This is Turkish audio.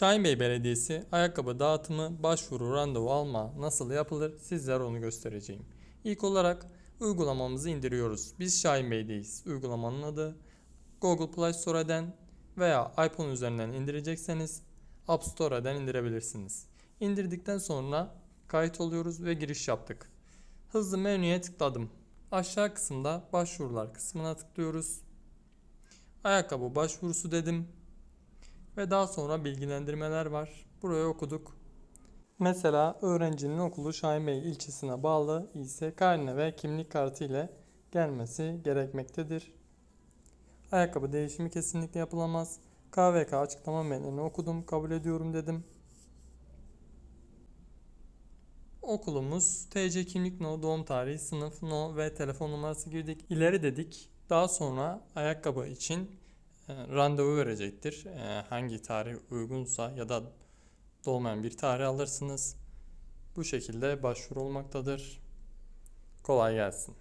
Şahin Bey Belediyesi ayakkabı dağıtımı, başvuru, randevu alma nasıl yapılır sizlere onu göstereceğim. İlk olarak uygulamamızı indiriyoruz. Biz Şahin Bey'deyiz. Uygulamanın adı Google Play Store'den veya iPhone üzerinden indirecekseniz App Store'dan indirebilirsiniz. İndirdikten sonra kayıt oluyoruz ve giriş yaptık. Hızlı menüye tıkladım. Aşağı kısımda başvurular kısmına tıklıyoruz. Ayakkabı başvurusu dedim. Ve daha sonra bilgilendirmeler var. Burayı okuduk. Mesela öğrencinin okulu Şahin Bey ilçesine bağlı ise karne ve kimlik kartı ile gelmesi gerekmektedir. Ayakkabı değişimi kesinlikle yapılamaz. KVK açıklama metnini okudum, kabul ediyorum dedim. Okulumuz TC kimlik no, doğum tarihi, sınıf no ve telefon numarası girdik. İleri dedik. Daha sonra ayakkabı için randevu verecektir. E, hangi tarih uygunsa ya da dolmayan bir tarih alırsınız. Bu şekilde başvuru olmaktadır. Kolay gelsin.